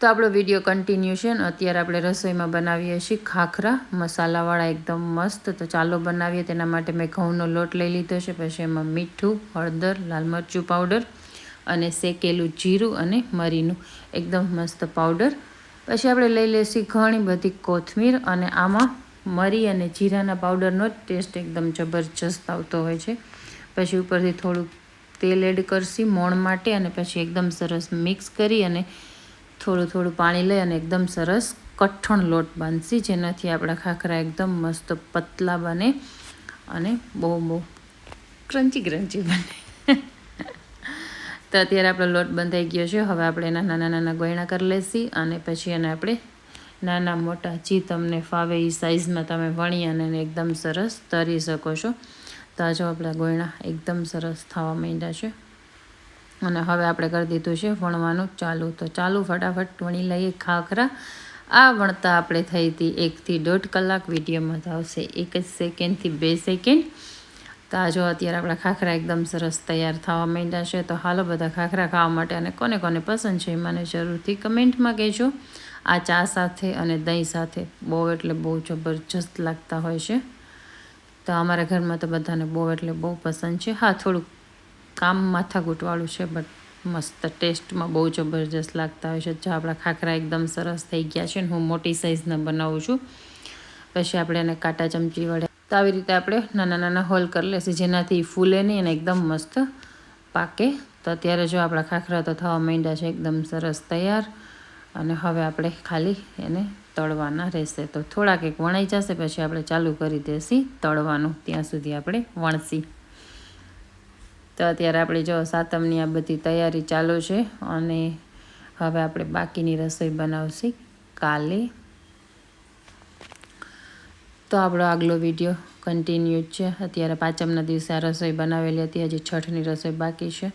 તો આપણો video continue છે ને અત્યારે આપણે રસોઈમાં બનાવીએ છીએ ખાખરા, મસાલાવાળા એકદમ મસ્ત. તો ચાલો બનાવીએ, તેના માટે મેં ઘઉંનો લોટ લઈ લીધો છે, પછી એમાં મીઠું, હળદર, લાલ મરચું પાવડર અને શેકેલું જીરું અને મરીનું. એકદમ મસ્ત પાવડર પછી આપણે લઈ લઈશું ઘણી બધી કોથમીર અને આમાં મરી અને જીરાના પાવડરનો જ ટેસ્ટ એકદમ જબરજસ્ત આવતો હોય છે. પછી ઉપરથી થોડુંક તેલ એડ કરશી મોણ માટે અને પછી એકદમ સરસ મિક્સ કરી અને થોડું થોડું પાણી લઈ અને એકદમ સરસ કઠણ લોટ બાંધશી, જેનાથી આપણા ખાખરા એકદમ મસ્ત પતલા બને અને બહુ બહુ ક્રંચી ક્રંચી બને. તો અત્યારે આપણો લોટ બંધાઈ ગયો છે. હવે આપણે એના નાના નાના ગોયણા કરી લેશી અને પછી એને આપણે નાના મોટા જે તમને ફાવે એ સાઇઝમાં તમે વણી અને એકદમ સરસ તરી શકો છો. તો આજે આપણા ગોયણા એકદમ સરસ થવા માંડ્યા છે. અને હવે આપણે કરી દીધું છે વણવાનું ચાલુ. તો ચાલુ ફટાફટ વણી લઈએ ખાખરા. આ વણતા આપણે થઈ હતી એકથી દોઢ કલાક. વિડીયોમાં આવશે એક જ સેકન્ડથી બે સેકન્ડ. તો આ જો અત્યારે આપણા ખાખરા એકદમ સરસ તૈયાર થવા માંડ્યા છે. તો હાલો બધા ખાખરા ખાવા માટે અને કોને કોને પસંદ છે એ મને જરૂરથી કમેન્ટમાં કહેજો. આ ચા સાથે અને દહીં સાથે બહુ એટલે બહુ જબરજસ્ત લાગતા હોય છે. તો અમારા ઘરમાં તો બધાને બહુ એટલે બહુ પસંદ છે. હા, થોડુંક કામ માથાકૂટવાળું છે બટ મસ્ત ટેસ્ટમાં બહુ જબરજસ્ત લાગતા હોય છે. જો આપણા ખાખરા એકદમ સરસ થઈ ગયા છે ને હું મોટી સાઇઝના બનાવું છું. પછી આપણે એને કાંટા ચમચી વડે તો આવી રીતે આપણે નાના નાના હોલ કરી લેશે. જેનાથી ફૂલે નહીં અને એકદમ મસ્ત પાકે. તો અત્યારે જો આપણા ખાખરા તો થવા માંડ્યા છે, એકદમ સરસ તૈયાર. અને હવે આપણે ખાલી એને તળવાના રહેશે. તો થોડાક એક વણાઈ જશે, પછી આપણે ચાલુ કરી દેસી તળવાનું. ત્યાં સુધી આપણે વણસી તો અત્યારે આપણે જો સાતમની આ બધી તૈયારી ચાલુ છે અને હવે આપણે બાકીની રસોઈ બનાવશી કાલે. તો આપણો આગલો વીડિયો કન્ટિન્યુ છે. અત્યારે પાંચમના દિવસે આ રસોઈ બનાવેલી હતી. હજી છઠની રસોઈ બાકી છે.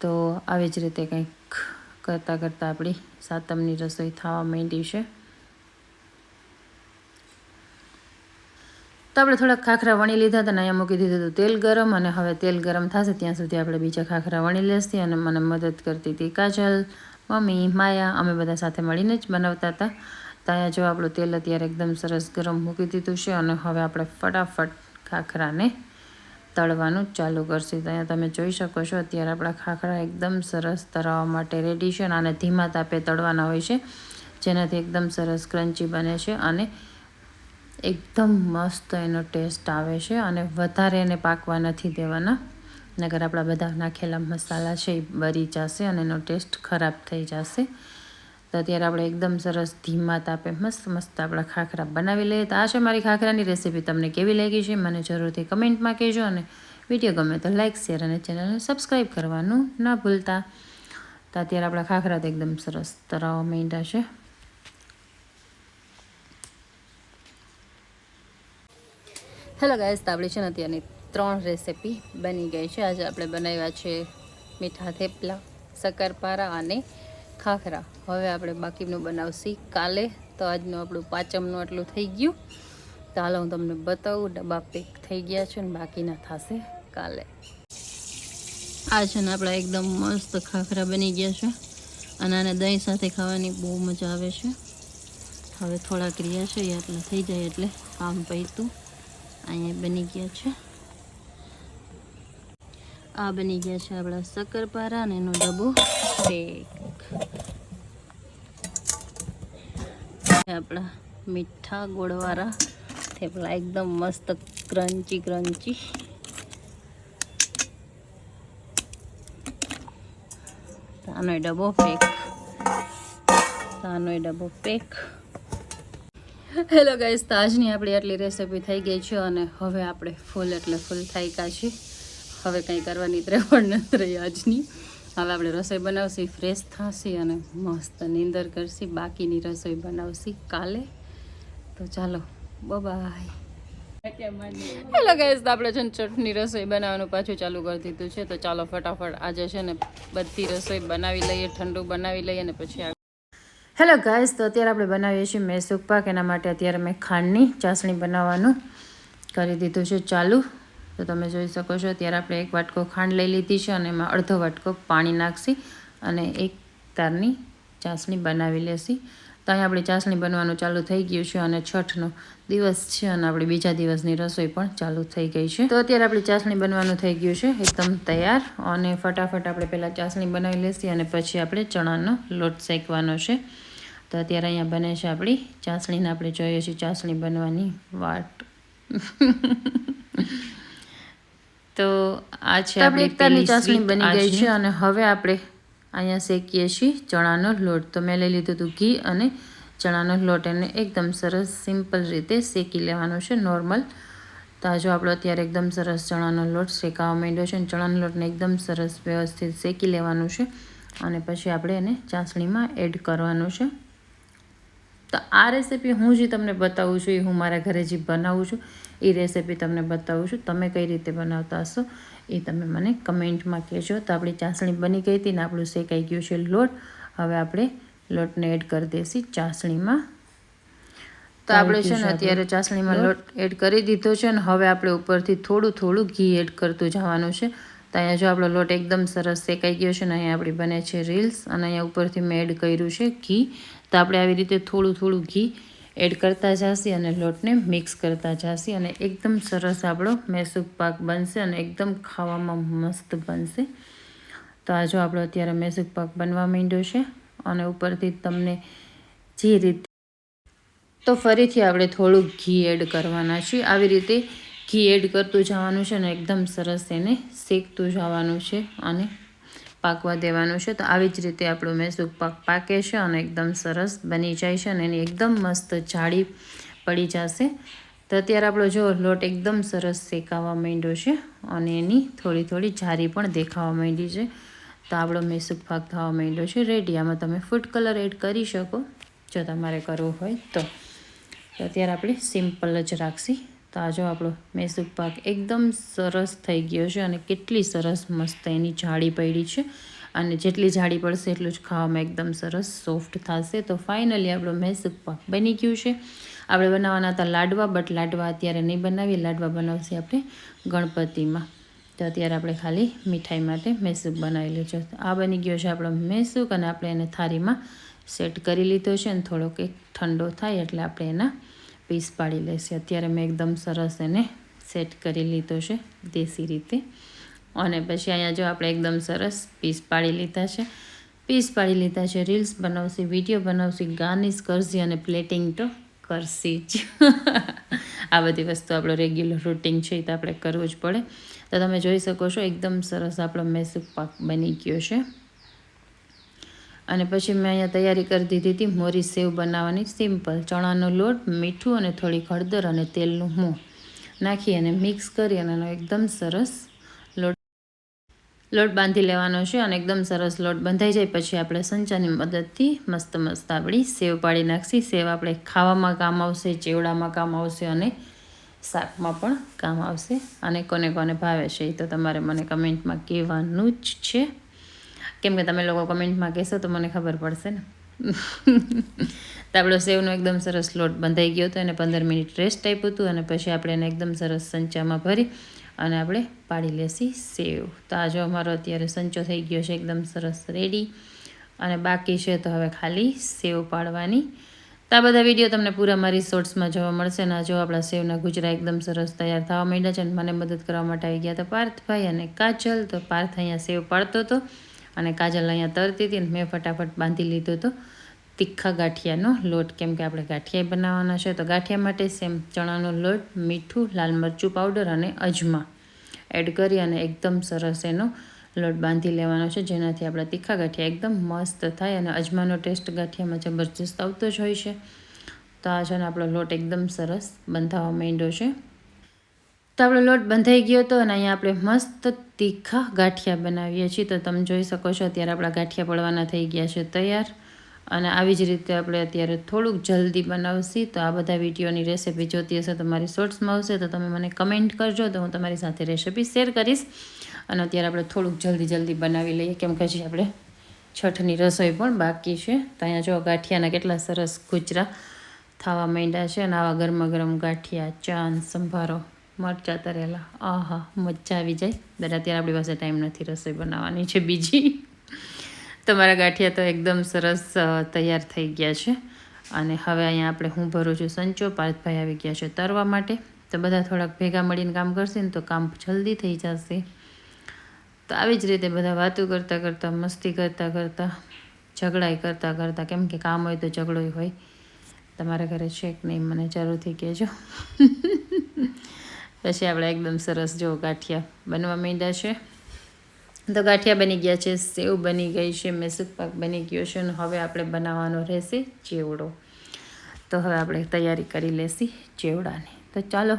તો આવી જ રીતે કંઈક કરતાં કરતાં આપણી સાતમની રસોઈ થવા માંડી છે. તો આપણે થોડાક ખાખરા વણી લીધા હતા અને અહીંયા મૂકી દીધું હતું તેલ ગરમ અને હવે તેલ ગરમ થશે ત્યાં સુધી આપણે બીજા ખાખરા વણી લેશી અને મને મદદ કરતી હતી કાજલ, મમ્મી, માયા, અમે બધા સાથે મળીને જ બનાવતા હતા. ત્યાં જો આપણું તેલ અત્યારે એકદમ સરસ ગરમ મૂકી દીધું છે અને હવે આપણે ફટાફટ ખાખરાને તળવાનું ચાલુ કરશું. ત્યાં તમે જોઈ શકો છો અત્યારે આપણા ખાખરા એકદમ સરસ તળવા માટે રેડી છે અને ધીમા તાપે તળવાના હોય છે, જેનાથી એકદમ સરસ ક્રન્ચી બને છે અને એકદમ મસ્ત એનો ટેસ્ટ આવે છે અને વધારે એને પાકવા નથી દેવાના. નગર આપણા બધા નાખેલા મસાલા છે એ બરી જશે અને એનો ટેસ્ટ ખરાબ થઈ જશે. તો અત્યારે આપણે એકદમ સરસ ધીમા તાપે મસ્ત મસ્ત આપણા ખાખરા બનાવી લઈએ. તો આ છે મારી ખાખરાની રેસીપી. તમને કેવી લાગી છે મને જરૂરથી કમેન્ટમાં કહેજો અને વીડિયો ગમે તો લાઇક શેર અને ચેનલને સબસ્ક્રાઈબ કરવાનું ના ભૂલતા. તો અત્યારે આપણા ખાખરા તો એકદમ સરસ તરાવ માંડ્યા છે. હેલો ગાયસ તો આપણી છે ને અત્યારની ત્રણ રેસીપી બની ગઈ છે. આજે આપણે બનાવ્યા છે મીઠા થેપલા, શક્કરપારા અને ખાખરા. હવે આપણે બાકીનું બનાવશી કાલે. તો આજનું આપણું પાચમનું આટલું થઈ ગયું. તો હાલો હું તમને બતાવું, ડબ્બા પેક થઈ ગયા છે ને બાકીના થશે કાલે. આ છે ને આપણા એકદમ મસ્ત ખાખરા બની ગયા છે. અને આને દહીં સાથે ખાવાની બહુ મજા આવે છે. હવે થોડાક રહ્યા છે, એ આટલા થઈ જાય એટલે કામ પૈતું. અહીંયા બની ગયા છે. આ બની ગયા છે આપણા શક્કરપારા અને એનો ડબ્બો પેક આપણા મીઠા ગોળવાળા થેપલા, એકદમ મસ્ત ક્રન્ચી ક્રન્ચી આનો ડબ્બો પેક આનો ડબ્બો પેક હેલો ગાઈસ તો આજની આપણી આટલી રેસીપી થઈ ગઈ છે અને હવે આપણે ફૂલ એટલે ફૂલ થઈ ગયા છે હવે કંઈ કરવાની ત્રેવડ નથી રહી આજની. હવે આપણે રસોઈ બનાવશી ફ્રેશ થશી અને મસ્ત નીંદર કરશી, બાકીની રસોઈ બનાવશી કાલે. તો ચાલો બાય હેલો ગાઈસ તો આપણે છે ને ચટણી રસોઈ બનાવવાનું પાછું ચાલુ કરી દીધું છે. તો ચાલો ફટાફટ આજે છે ને બધી રસોઈ બનાવી લઈએ, ઠંડુ બનાવી લઈએ અને પછી હેલો ગાઈસ તો અત્યારે આપણે બનાવીએ છીએ મેસૂક પાક. એના માટે અત્યારે મેં ખાંડની ચાસણી બનાવવાનું કરી દીધું છે ચાલુ. તો તમે જોઈ શકો છો, અત્યારે આપણે એક વાટકો ખાંડ લઈ લીધી છે અને એમાં અડધો વાટકો પાણી નાખશી અને એક તારની ચાસણી બનાવી લેશી. તો અહીંયા આપણી ચાસણી બનવાનું ચાલુ થઈ ગયું છે અને છઠનો દિવસ છે અને આપણી બીજા દિવસની રસોઈ પણ ચાલુ થઈ ગઈ છે. તો અત્યારે આપણી ચાસણી બનવાનું થઈ ગયું છે, એકદમ તૈયાર. અને ફટાફટ આપણે પહેલાં ચાસણી બનાવી લેશી અને પછી આપણે ચણાનો લોટ શેકવાનો છે. તો અત્યારે અહીંયા બને છે આપણી ચાસણીને આપણે જોઈએ છીએ ચાસણી બનવાની વાટ. તો આ છે આપણી ચાસણી બની ગઈ છે અને હવે આપણે અહીંયા શેકીએ છીએ ચણાનો લોટ. તો મેં લઈ લીધું હતું ઘી અને ચણાનો લોટ. એને એકદમ સરસ સિમ્પલ રીતે શેકી લેવાનો છે નોર્મલ. તો જો આપણો અત્યારે એકદમ સરસ ચણાનો લોટ શેકાવા માંડ્યો છે અને ચણાનો લોટને એકદમ સરસ વ્યવસ્થિત શેકી લેવાનું છે. અને પછી આપણે એને ચાસણીમાં એડ કરવાનું છે. તો આ રેસીપી હું જે તમને બતાવું છું એ હું મારા ઘરે જે બનાવું છું. એ રેસીપી તમને બતાવું છું તમે કઈ રીતે બનાવતા હશો એ તમે મને કમેન્ટમાં કહેજો. તો આપણી ચાસણી બની ગઈ હતી ને આપણું શેકાઈ ગયું છે લોટ. હવે આપણે લોટને એડ કરી દઈશી ચાસણીમાં. તો આપણે છે ને અત્યારે ચાસણીમાં લોટ એડ કરી દીધો છે ને હવે આપણે ઉપરથી થોડું થોડું ઘી એડ કરતું જવાનું છે. તો અહીંયા જો આપણો લોટ એકદમ સરસ શેકાઈ ગયો છે ને અહીંયા આપણી બને છે રીલ્સ અને અહીંયા ઉપરથી મેં એડ કર્યું છે ઘી. તો આપણે આવી રીતે થોડું થોડું ઘી એડ કરતા જાશી અને લોટને મિક્સ કરતા જાશી અને એકદમ સરસ આપણો મૈસૂર પાક બનશે અને એકદમ ખાવામાં મસ્ત બનશે. તો આ જો આપણો અત્યારે મૈસૂર પાક બનવા માંડ્યો છે અને ઉપરથી તમને જે રીતે તો ફરીથી આપણે થોડુંક ઘી એડ કરવાના છીએ. આવી રીતે ઘી એડ કરતું જવાનું છે અને એકદમ સરસ એને શેકતું જવાનું છે અને પાકવા દેવાનું છે. તો આવી જ રીતે આપણું મેસૂક પાક પાકે છે અને એકદમ સરસ બની જાય છે અને એની એકદમ મસ્ત જાળી પડી જશે. તો અત્યારે આપણો જો લોટ એકદમ સરસ શેકાવા માંડ્યો છે અને એની થોડી થોડી જારી પણ દેખાવા માંડી છે. તો આપણો મેસૂક પાક થવા માંડ્યો છે. રેડી આમાં તમે ફૂડ કલર એડ કરી શકો. જો તમારે કરવું હોય તો. અત્યારે આપણે સિમ્પલ જ રાખશી. તો આ જો આપણો મૈસૂર પાક એકદમ સરસ થઈ ગયો છે અને કેટલી સરસ મસ્ત એની જાળી પડી છે. અને જેટલી જાળી પડશે એટલું જ ખાવામાં એકદમ સરસ સોફ્ટ થશે. તો ફાઇનલી આપણો મૈસૂર પાક બની ગયું છે. આપણે બનાવવાના હતા લાડવા, બટ લાડવા અત્યારે નહીં બનાવીએ. લાડવા બનાવશે આપણે ગણપતિમાં. તો અત્યારે આપણે ખાલી મીઠાઈ માટે મેસૂક બનાવી લીધો આ બની ગયો છે આપણો મેસૂક અને આપણે એને થાળીમાં સેટ કરી લીધો છે અને થોડોક એક ઠંડો થાય એટલે આપણે એના પીસ પાડી લેશે. અત્યારે મેં એકદમ સરસ એને સેટ કરી લીધો છે, દેશી રીતે. અને પછી અહીંયા જો આપણે એકદમ સરસ પીસ પાડી લીધા છે. પીસ પાડી લીધા છે, રીલ્સ બનાવશે, વીડિયો બનાવશે, ગાર્નિશ કરશે અને પ્લેટિંગ તો કરશે જ. આ બધી વસ્તુ આપણો રેગ્યુલર રૂટિન છે, એ તો આપણે કરવું જ પડે. તો તમે જોઈ શકો છો, એકદમ સરસ આપણો મેસુક પાક બની ગયો છે. અને પછી મેં અહીંયા તૈયારી કરી દીધી હતી મોરી સેવ બનાવવાની. સિમ્પલ. ચણાનો લોટ, મીઠું અને થોડી હળદર અને તેલનું મોં નાખી અને મિક્સ કરી અને એનો એકદમ સરસ લોટ લોટ બાંધી લેવાનો છે અને એકદમ સરસ લોટ બંધાઈ જાય. પછી આપણે સંચાની મદદથી મસ્ત મસ્ત આપણી સેવ પાડી નાખશી. સેવ આપણે ખાવામાં કામ આવશે, ચેવડામાં કામ આવશે અને શાકમાં પણ કામ આવશે અને કોને કોને ભાવે છે એ તો તમારે મને કમેન્ટમાં કહેવાનું જ છે. કેમ કે તમે લોકો કમેન્ટમાં કહેશો તો મને ખબર પડશે ને. તો આપણો સેવનો એકદમ સરસ લોટ બંધાઈ ગયો હતો એને પંદર મિનિટ રેસ્ટ આપ્યું હતું અને પછી આપણે એને એકદમ સરસ સંચામાં ભરી અને આપણે પાડી લેશી સેવ. તો આ જો અમારો અત્યારે સંચો થઈ ગયો છે, એકદમ સરસ રેડી અને બાકી છે તો હવે ખાલી સેવ પાડવાની. તો આ બધા વીડિયો તમને પૂરા મારી શોર્ટ્સમાં જોવા મળશે ને જો આપણા સેવના ગુજરા એકદમ સરસ તૈયાર થવા માંડ્યા છે અને મને મદદ કરવા માટે આવી ગયા હતા પાર્થભાઈ અને કાજલ. તો પાર્થ અહીંયા સેવ પાડતો હતો. અને કાજલ અહીંયા તરતી હતી મેં ફટાફટ બાંધી લીધો હતો. તીખા ગાંઠિયાનો લોટ, કેમ કે આપણે ગાંઠિયા બનાવવાના છે, તો ગાંઠિયા માટે સેમ ચણાનો લોટ, મીઠું, લાલ મરચું પાવડર અને અજમા. એડ કરી અને એકદમ સરસ એનો લોટ બાંધી લેવાનો છે, જેનાથી આપણા તીખા ગાંઠિયા એકદમ મસ્ત થાય અને અજમાનો ટેસ્ટ ગાંઠિયામાં જબરજસ્ત આવતો જ હોય છે. તો આ છે ને આપણો લોટ એકદમ સરસ બંધાવા માંડ્યો છે. તો આપણો લોટ બંધાઈ ગયો હતો અને અહીંયા આપણે મસ્ત તીખા ગાંઠિયા બનાવીએ છીએ. તો તમે જોઈ શકો છો, અત્યારે આપણા ગાંઠિયા પડવાના થઈ ગયા છે તૈયાર. અને આવી જ રીતે આપણે અત્યારે થોડુંક જલ્દી બનાવશી. તો આ બધા વિડીયોની રેસીપી જોતી હશે તો મારી શોર્ટ્સમાં આવશે. તો તમે મને કમેન્ટ કરજો, તો હું તમારી સાથે રેસીપી શેર કરીશ. અને અત્યારે આપણે થોડુંક જલ્દી જલ્દી બનાવી લઈએ. કેમ કે હજી આપણે છઠની રસોઈ પણ બાકી છે. તો અહીંયા જો ગાંઠિયાના કેટલા સરસ ગુજરા થવા માંડ્યા છે અને આવા ગરમા ગરમ ગાંઠિયા ચાંદ સંભારો. મરચાં તરેલા આહા, મજા આવી જાય. દાદા અત્યારે આપણી પાસે ટાઈમ નથી રસોઈ બનાવવાની છે બીજી. તમારા ગાંઠિયા તો એકદમ સરસ તૈયાર થઈ ગયા છે. અને હવે અહીંયા આપણે હું ભરું છું સંચો. પાર્થભાઈ આવી ગયા છે તરવા માટે. તો બધા થોડાક ભેગા મળીને કામ કરશે ને તો કામ જલ્દી થઈ જશે. તો આવી જ રીતે બધા વાતો કરતાં કરતાં, મસ્તી કરતાં કરતાં, ઝઘડાઈ કરતાં કરતાં, કેમ કે કામ હોય તો ઝઘડો હોય. તમારા ઘરે છે કે નહીં, મને જરૂરથી કહેજો. પછી આપણે એકદમ સરસ જો ગાંઠિયા બનવા માંડ્યા છે. તો ગાંઠિયા બની ગયા છે, સેવ બની ગઈ છે મેસૂક પાક બની ગયો છે અને હવે આપણે બનાવવાનો રહેશે ચેવડો. તો હવે આપણે તૈયારી કરી લેશી ચેવડાની. તો ચાલો.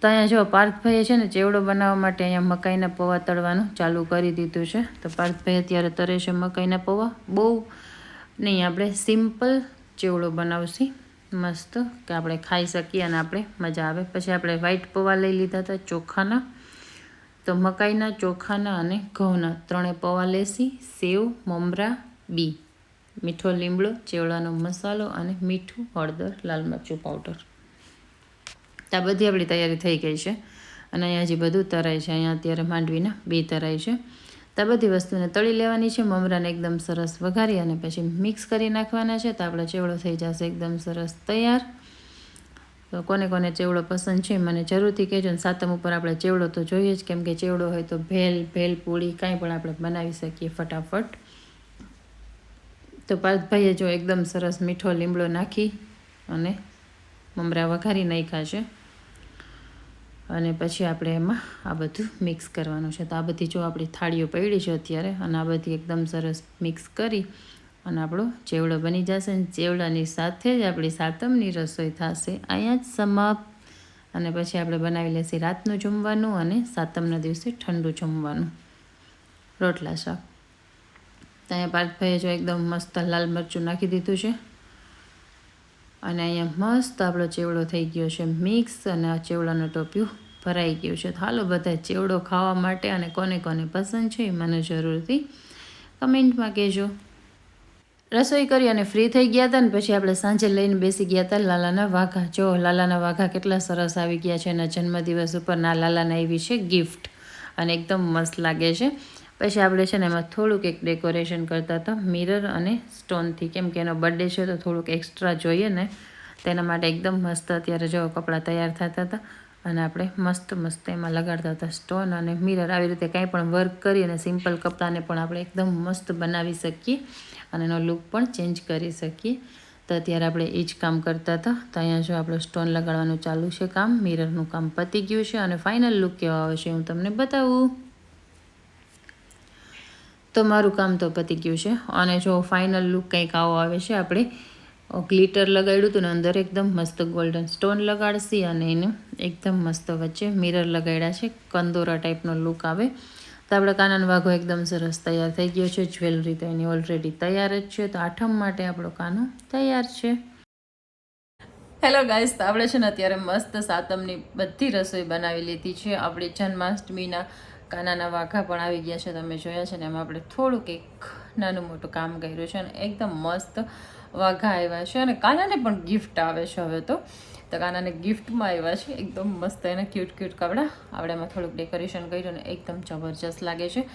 તો અહીંયા જો પાર્થભાઈએ છે ને ચેવડો બનાવવા માટે અહીંયા મકાઈના પૌવા તળવાનું ચાલુ કરી દીધું છે. તો પાર્થભાઈ અત્યારે તરે છે મકાઈના પૌવા. બહુ નહીં, આપણે સિમ્પલ ચેવડો બનાવશી. મસ્ત કે આપણે ખાઈ શકીએ અને આપણે મજા આવે. પછી આપણે વ્હાઈટ પૌવા લઈ લીધા હતા ચોખાના. તો મકાઈના ચોખાના અને ઘઉંના ત્રણે પૌવા લેશી. સેવ, મમરા, બી. મીઠો લીમડો ચેવડાનો મસાલો અને મીઠું હળદર, લાલ મરચું પાવડર આ બધી આપણી તૈયારી થઈ ગઈ છે. અને અહીંયા હજી બધું તરાય છે, અહીંયા અત્યારે માંડવીના બે તરાય છે. તો આ બધી વસ્તુને તળી લેવાની છે, મમરાને એકદમ સરસ વઘારી અને પછી મિક્સ કરી નાખવાના છે, તો આપણો ચેવડો થઈ જશે એકદમ સરસ તૈયાર. તો કોને કોને ચેવડો પસંદ છે મને જરૂરથી કહેજો ને સાતમ ઉપર આપણે ચેવડો તો જોઈએ જ, કેમ કે ચેવડો હોય તો ભેલ ભેલ પૂળી કાંઈ પણ આપણે બનાવી શકીએ ફટાફટ. તો પાર્થભાઈએ જો એકદમ સરસ મીઠો લીમડો નાખી અને મમરા વઘારી નાખ્યા છે. અને પછી આપણે એમાં આ બધું મિક્સ કરવાનું છે. તો આ બધી જો આપણી થાળીઓ પડી છે અત્યારે, અને આ બધી એકદમ સરસ મિક્સ કરી અને આપણો ચેવડો બની જશે અને ચેવડાની સાથે જ આપણી સાતમની રસોઈ થશે. અહીંયા જ સમાપ્ત. અને પછી આપણે બનાવી લેશે રાતનું જમવાનું અને સાતમના દિવસે ઠંડુ જમવાનું. રોટલા શાક. તો અહીંયા પાર્થભાઈએ જો એકદમ મસ્ત લાલ મરચું નાખી દીધું છે. અને અહીંયા મસ્ત આપણો ચેવડો થઈ ગયો છે મિક્સ અને આ ચેવડાનું ટોપિયું ભરાઈ ગયું છે. તો હાલો બધા ચેવડો ખાવા માટે અને કોને કોને પસંદ છે એ મને જરૂરથી કમેન્ટમાં કહેજો. રસોઈ કરી અને ફ્રી થઈ ગયા હતા ને પછી આપણે સાંજે લઈને બેસી ગયા હતા લાલાના વાઘા. જો લાલાના વાઘા કેટલા સરસ આવી ગયા છે એના જન્મદિવસ ઉપર ના લાલાના એવી છે ગિફ્ટ અને એકદમ મસ્ત લાગે છે. પછી આપણે છે ને એમાં થોડુંક એક ડેકોરેશન કરતા હતા મિરર અને સ્ટોનથી કેમ કે એનો બર્થડે છે તો થોડુંક એક્સ્ટ્રા જોઈએ ને. તેના માટે એકદમ મસ્ત અત્યારે જો કપડાં તૈયાર થતા હતા અને આપણે મસ્ત મસ્ત એમાં લગાડતા હતા સ્ટોન અને મિરર આવી રીતે કાંઈ પણ વર્ક કરી અને સિમ્પલ કપડાને પણ આપણે એકદમ મસ્ત બનાવી શકીએ અને એનો લુક પણ ચેન્જ કરી શકીએ. તો અત્યારે આપણે એ જ કામ કરતા હતા. તો અહીંયા જો આપણું સ્ટોન લગાડવાનું ચાલુ છે કામ મિરરનું કામ પતી ગયું છે અને ફાઇનલ લુક કેવો આવે છે હું તમને બતાવું. તો મારું કામ તો પતી ગયું છે. અને જો ફાઇનલ લુક કંઈક આવો આવે છે આપણે ગ્લિટર લગાડ્યું હતું ને અંદર એકદમ મસ્ત ગોલ્ડન સ્ટોન લગાડશી અને એને એકદમ મસ્ત વચ્ચે મિરર લગાડ્યા છે. કંદોરા ટાઈપનો લુક આવે. તો આપણે કાનાનો વાઘો એકદમ સરસ તૈયાર થઈ ગયો છે. જ્વેલરી તો એની ઓલરેડી તૈયાર જ છે. તો આઠમ માટે આપણો કાનો તૈયાર છે. હેલો ગાઈસ તો આપણે છે ને અત્યારે મસ્ત સાતમની બધી રસોઈ બનાવી લીધી છે. આપણી જન્માષ્ટમીના કાનાના વાઘા પણ આવી ગયા છે, તમે જોયા છે ને, એમાં આપણે થોડુંક એક નાનું મોટું કામ કર્યું છે અને એકદમ મસ્ત વાઘા આવ્યા છે અને કાનાને પણ ગિફ્ટ આવે છે હવે તો. તો કાનાને ગિફ્ટમાં આવ્યા છે, એકદમ મસ્ત એને ક્યુટ ક્યુટ કપડાં. આવડામાં થોડુંક ડેકોરેશન કર્યું અને એકદમ જબરજસ્ત લાગે છે.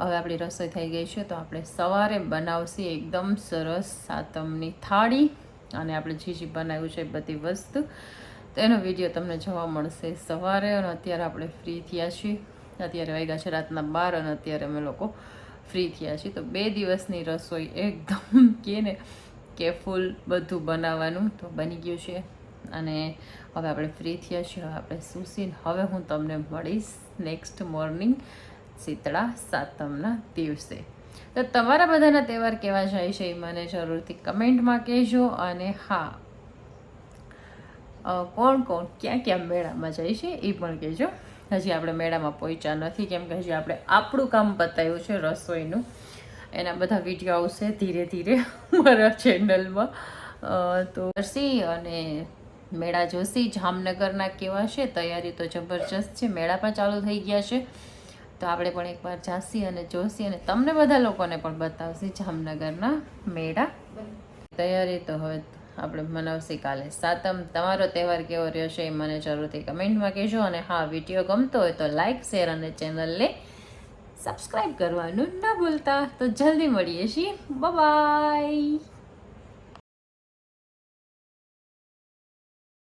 હવે આપણી રસોઈ થઈ ગઈ છે, તો આપણે સવારે બનાવશી એકદમ સરસ સાતમની થાળી અને આપણે જે જે બનાવ્યું છે એ બધી વસ્તુ. તો એનો વીડિયો તમને જોવા મળશે સવારે અને અત્યારે આપણે ફ્રી થયા છીએ. અત્યારે વાગ્યા છે, રાતના બાર અને અત્યારે અમે લોકો ફ્રી થયા છીએ. તો બે દિવસની રસોઈ એકદમ કહે ને કે ફૂલ બધું બનાવવાનું તો બની ગયું છે. અને હવે આપણે ફ્રી થયા છીએ, હવે આપણે સુસીને હવે હું તમને મળીશ નેક્સ્ટ મોર્નિંગ શીતળા સાતમના દિવસે. તો તમારા બધાના તહેવાર કેવા જાય છે એ મને જરૂરથી કમેન્ટમાં કહેજો અને હા કોણ કોણ, ક્યાં ક્યાં મેળામાં જાય છે એ પણ કહેજો. હજી આપણે મેળામાં પહોંચ્યા નથી. કેમ કે હજી આપણે આપણું કામ પતાવ્યું છે રસોઈનું. એના બધા વીડિયો આવશે ધીરે ધીરે મારા ચેનલમાં તો હર્ષી અને મેળા જોશી જામનગરના કેવા છે? તૈયારી તો જબરજસ્ત છે. મેળા પણ ચાલુ થઈ ગયા છે. તો આપણે પણ એકવાર જાસી અને જોશી અને તમને બધા લોકોને પણ બતાવશી જામનગરના મેળા. તૈયારી તો હવે આપણે મનાવશી કાલે. સાતમ, તમારો તહેવાર કેવો રહ્યો છે એ મને જરૂરથી કમેન્ટમાં કહેજો અને હા, વીડિયો ગમતો હોય તો લાઇક શેર અને ચેનલને સબસ્ક્રાઈબ કરવાનું ન ભૂલતા. તો જલ્દી મળીએ છીએ. બાય